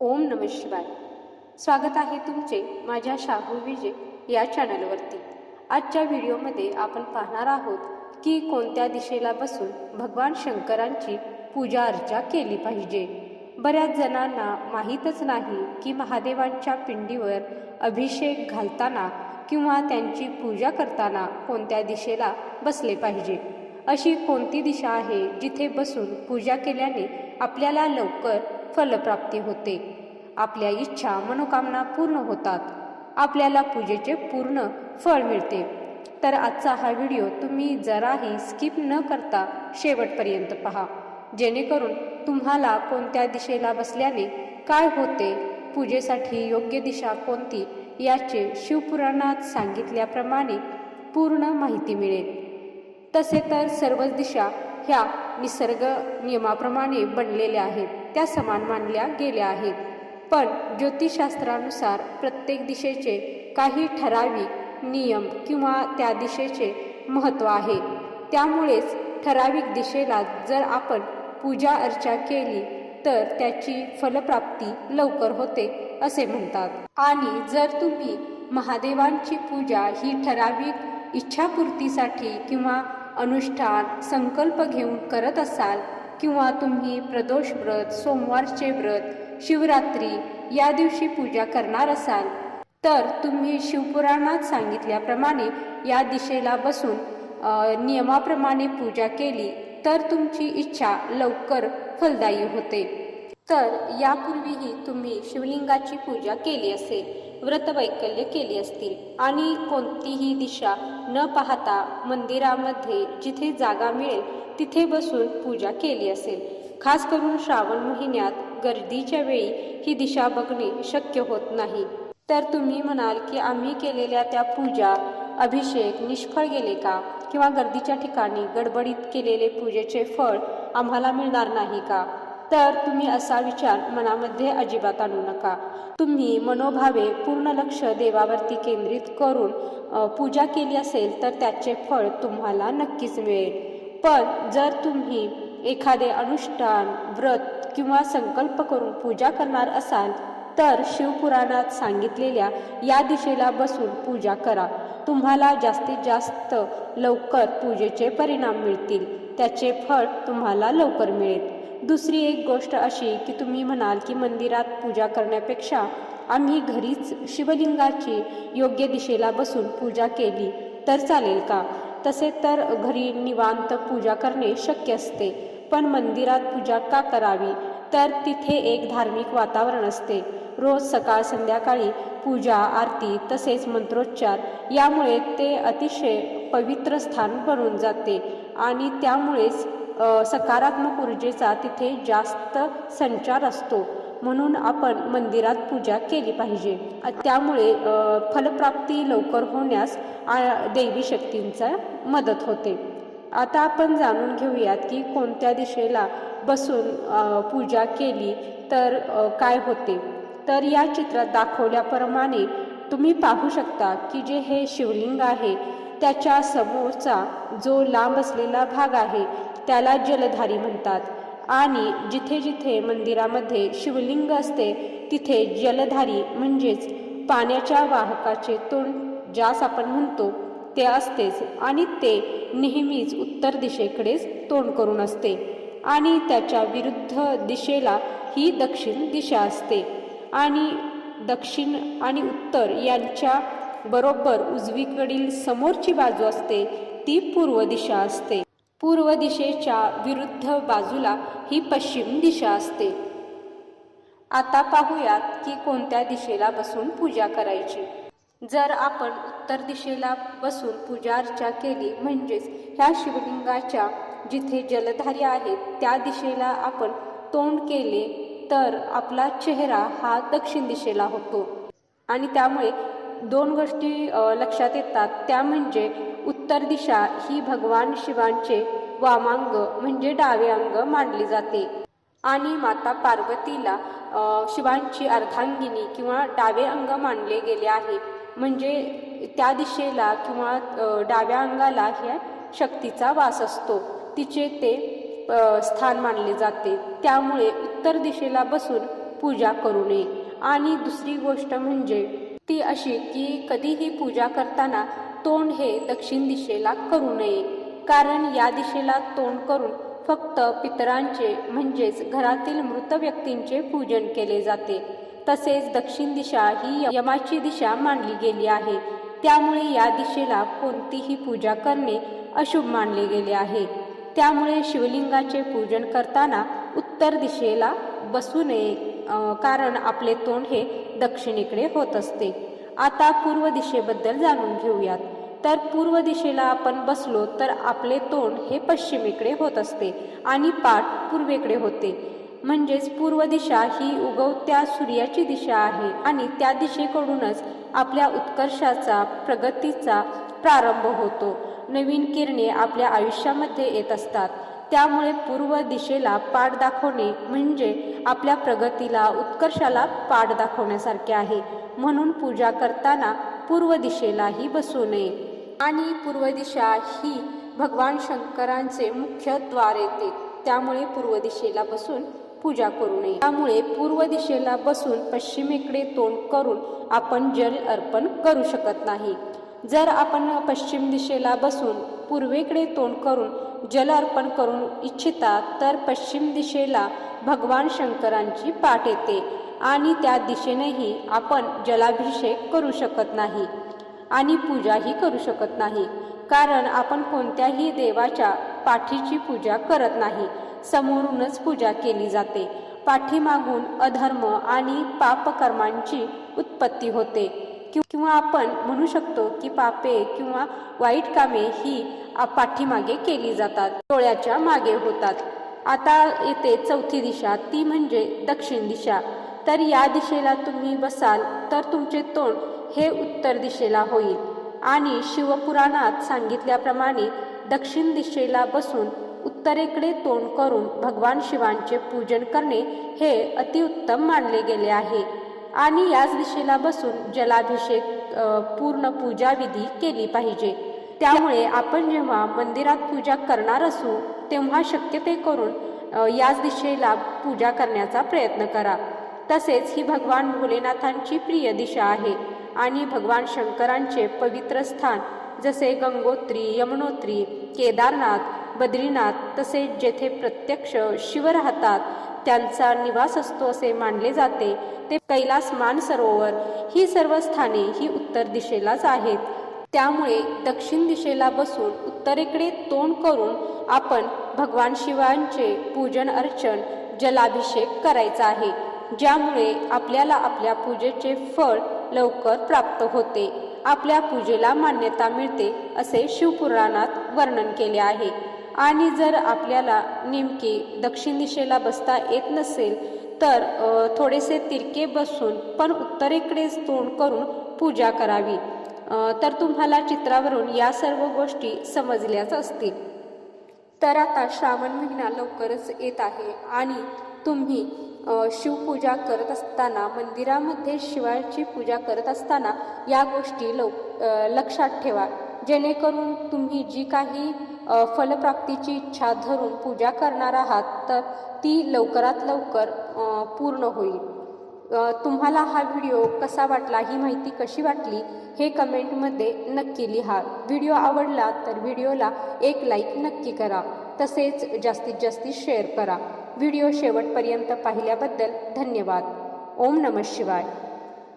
ओम नम शिवाय. स्वागत आहे तुमचे माझ्या शाहू विजय या चॅनलवरती आजच्या व्हिडिओमध्ये आपण पाहणार आहोत की कोणत्या दिशेला बसून भगवान शंकरांची पूजा अर्चा केली पाहिजे. बऱ्याच जणांना माहीतच नाही की महादेवांच्या पिंडीवर अभिषेक घालताना किंवा त्यांची पूजा करताना कोणत्या दिशेला बसले पाहिजे. अशी कोणती दिशा आहे जिथे बसून पूजा केल्याने आपल्याला लवकर फलप्राप्ती होते. आपल्या इच्छा मनोकामना पूर्ण होतात. आपल्याला पूजेचे पूर्ण फळ मिळते. तर आजचा हा व्हिडिओ तुम्ही जराही स्किप न करता शेवटपर्यंत पहा. जेणेकरून तुम्हाला कोणत्या दिशेला बसल्याने काय होते पूजेसाठी योग्य दिशा कोणती याचे शिवपुराणात सांगितल्याप्रमाणे पूर्ण माहिती मिळेल. तसे तर सर्वच दिशा ह्या निसर्ग नियमाप्रमाणे बनलेल्या आहेत. त्या समान मानल्या गेल्या आहेत. पण ज्योतिषशास्त्रानुसार प्रत्येक दिशेचे काही ठराविक नियम किंवा त्या दिशेचे महत्त्व आहे. त्यामुळेच ठराविक दिशेला जर आपण पूजा अर्चा केली तर त्याची फलप्राप्ती लवकर होते असे म्हणतात. आणि जर तुम्ही महादेवांची पूजा ही ठराविक इच्छापूर्तीसाठी किंवा अनुष्ठान संकल्प घेऊन करत असाल किंवा तुम्ही प्रदोष व्रत सोमवारचे व्रत शिवरात्री या दिवशी पूजा करणार असाल तर तुम्ही शिवपुराणात सांगितल्याप्रमाणे या दिशेला बसून नियमाप्रमाणे पूजा केली तर तुमची इच्छा लवकर फलदायी होते. तर यापूर्वीही तुम्ही शिवलिंगाची पूजा केली असेल व्रतवैकल्य केली असतील आणि कोणतीही दिशा न पाहता मंदिरामध्ये जिथे जागा मिळेल तिथे बसून पूजा केली असेल. खास करून श्रावण महिन्यात गर्दीच्या वेळी ही दिशा बघणे शक्य होत नाही. तर तुम्ही म्हणाल की आम्ही केलेल्या त्या पूजा अभिषेक निष्फळ गेले का? किंवा गर्दीच्या ठिकाणी गडबडीत केलेले पूजेचे फळ आम्हाला मिळणार नाही का? तर तुम्ही असा विचार मनामध्ये अजिबात आणू नका. तुम्ही मनोभावे पूर्ण लक्ष देवावरती केंद्रित करून पूजा केली असेल तर त्याचे फळ तुम्हाला नक्कीच मिळेल. पण जर तुम्ही एखादे अनुष्ठान व्रत किंवा संकल्प करून पूजा करणार असाल तर शिवपुराणात सांगितलेल्या या दिशेला बसून पूजा करा. तुम्हाला जास्तीत जास्त लवकर पूजेचे परिणाम मिळतील. त्याचे फळ तुम्हाला लवकर मिळेल. दुसरी एक गोष्ट अशी की तुम्ही म्हणाल की मंदिरात पूजा करण्यापेक्षा आम्ही घरीच शिवलिंगाची योग्य दिशेला बसून पूजा केली तर चालेल का? तसे तर घरी निवांत पूजा करणे शक्य असते पण मंदिरात पूजा का करावी? तर तिथे एक धार्मिक वातावरण असते. रोज सकाळ संध्याकाळी पूजा आरती तसेच मंत्रोच्चार यामुळे ते अतिशय पवित्र स्थान बनून जाते आणि त्यामुळेच सकारात्मक ऊर्जेचा तिथे जास्त संचार असतो. म्हणून आपण मंदिरात पूजा केली पाहिजे. त्यामुळे फलप्राप्ती लवकर होण्यास देवी शक्तींचा मदत होते. आता आपण जाणून घेऊयात की कोणत्या दिशेला बसून पूजा केली तर काय होते. तर या चित्रात दाखवल्याप्रमाणे तुम्ही पाहू शकता की जे हे शिवलिंग आहे त्याच्या समोरचा जो लांब असलेला भाग आहे त्याला जलधारी म्हणतात. आणि जिथे जिथे मंदिरामध्ये शिवलिंग असते तिथे जलधारी म्हणजेच पाण्याच्या वाहकाचे तोंड ज्यास आपण म्हणतो ते असतेच. आणि ते नेहमीच उत्तर दिशेकडेच तोंड करून असते. आणि त्याच्या विरुद्ध दिशेला ही दक्षिण दिशा असते. आणि दक्षिण आणि उत्तर यांच्या बरोबर उजवीकडील समोरची बाजू असते ती पूर्व दिशा असते. पूर्व दिशेच्या विरुद्ध बाजूला ही पश्चिम दिशा असते. आता पाहूयात की कोणत्या दिशेला बसून पूजा करायची. जर आपण उत्तर दिशेला बसून पूजा अर्चा केली म्हणजेच ह्या शिवलिंगाच्या जिथे जलधारी आहेत त्या दिशेला आपण तोंड केले तर आपला चेहरा हा दक्षिण दिशेला होतो. आणि त्यामुळे दोन गोष्टी लक्षात येतात. त्या म्हणजे उत्तर दिशा ही भगवान शिवांचे वामांग म्हणजे डावे अंग मानले जाते. आणि माता पार्वतीला शिवांची अर्धांगिनी किंवा डावे अंग मानले गेले आहे. म्हणजे त्या दिशेला किंवा डाव्या अंगाला ह्या शक्तीचा वास असतो. तिचे ते स्थान मानले जाते. त्यामुळे उत्तर दिशेला बसून पूजा करू नये. आणि दुसरी गोष्ट म्हणजे ती अशी की कधीही पूजा करताना तोंड हे दक्षिण दिशेला करू नये. कारण या दिशेला तोंड करून फक्त पितरांचे म्हणजेच घरातील मृत व्यक्तींचे पूजन केले जाते. तसेच दक्षिण दिशा ही यमाची दिशा मानली गेली आहे. त्यामुळे या दिशेला कोणतीही पूजा करणे अशुभ मानले गेले आहे. त्यामुळे शिवलिंगाचे पूजन करताना उत्तर दिशेला बसू नये. कारण आपले तोंड हे दक्षिणेकडे होत असते. आता पूर्व दिशेबद्दल जाणून घेऊयात. तर पूर्व दिशेला आपण बसलो तर आपले तोंड हे पश्चिमेकडे होत असते आणि पाठ पूर्वेकडे होते. म्हणजेच पूर्व दिशा ही उगवत्या सूर्याची दिशा आहे आणि त्या दिशेकडूनच आपल्या उत्कर्षाचा प्रगतीचा प्रारंभ होतो. नवीन किरणे आपल्या आयुष्यामध्ये येत असतात. त्यामुळे पूर्व दिशेला पाठ दाखवणे म्हणजे आपल्या प्रगतीला उत्कर्षाला पाठ दाखवण्यासारखे आहे. म्हणून पूजा करताना पूर्व दिशेलाही बसू नये. आणि पूर्व दिशा ही भगवान शंकरांचे मुख्य द्वार येते. त्यामुळे पूर्व दिशेला बसून पूजा करू नये. त्यामुळे पूर्व दिशेला बसून पश्चिमेकडे तोंड करून आपण जल अर्पण करू शकत नाही. जर आपण पश्चिम दिशेला बसून पूर्वेकडे तोंड करून जल अर्पण करून इच्छिता तर पश्चिम दिशेला भगवान शंकरांची पाठ येते आणि त्या दिशेनेही आपण जलाभिषेक करू शकत नाही आणि पूजाही करू शकत नाही. कारण आपण कोणत्याही देवाच्या पाठीची पूजा करत नाही. समोरूनच पूजा केली जाते. पाठीमागून अधर्म आणि पापकर्मांची उत्पत्ती होते. किंवा आपण म्हणू शकतो की पापे किंवा वाईट कामे ही पाठीमागे केली जातात डोळ्याच्या मागे होतात. आता येते चौथी दिशा ती म्हणजे दक्षिण दिशा. तर या दिशेला तुम्ही बसाल तर तुमचे तोंड हे उत्तर दिशेला होईल. आणि शिवपुराणात सांगितल्याप्रमाणे दक्षिण दिशेला बसून उत्तरेकडे तोंड करून भगवान शिवांचे पूजन करणे हे अतिउत्तम मानले गेले आहे. आणि याच दिशेला बसून जलाभिषेक पूर्ण पूजाविधी केली पाहिजे. त्यामुळे आपण जेव्हा मंदिरात पूजा करणार असू तेव्हा शक्य ते करून याच दिशेला पूजा करण्याचा प्रयत्न करा. तसेच ही भगवान भोलेनाथांची प्रिय दिशा आहे आणि भगवान शंकरांचे पवित्र स्थान जसे गंगोत्री यमुनोत्री केदारनाथ बद्रीनाथ तसेच जेथे प्रत्यक्ष शिव राहतात त्यांचा निवास असतो असे मानले जाते. ते कैलास मानसरोवर ही सर्व स्थाने ही उत्तर दिशेलाच आहेत. त्यामुळे दक्षिण दिशेला बसून उत्तरेकडे तोंड करून आपण भगवान शिवांचे पूजन अर्चन जलाभिषेक करायचा आहे ज्यामुळे आपल्याला आपल्या पूजेचे फळ लवकर प्राप्त होते. आपल्या पूजेला मान्यता मिळते असे शिवपुराणात वर्णन केले आहे. आणि जर आपल्याला नेमके दक्षिण दिशेला बसता येत नसेल तर थोडेसे तिरके बसून पण उत्तरेकडेच तोंड करून पूजा करावी. तर तुम्हाला चित्रावरून या सर्व गोष्टी समजल्याच असतील. तर आता श्रावण महिना लवकरच येत आहे आणि तुम्ही शिवपूजा करत असताना मंदिरामध्ये शिवाची पूजा करत असताना या गोष्टी लव लक्षात ठेवा. जेणेकरून तुम्ही जी काही फलप्राप्तीची इच्छा धरून पूजा करणार आहात तर ती लवकरात लवकर पूर्ण होईल. तुम्हाला हा व्हिडिओ कसा वाटला ही माहिती कशी वाटली हे कमेंटमध्ये नक्की लिहा. व्हिडिओ आवडला तर व्हिडिओला एक लाईक नक्की करा. तसेच जास्तीत जास्त शेअर करा. व्हिडिओ शेवटपर्यंत पाहिल्याबद्दल धन्यवाद. ओम नमः शिवाय.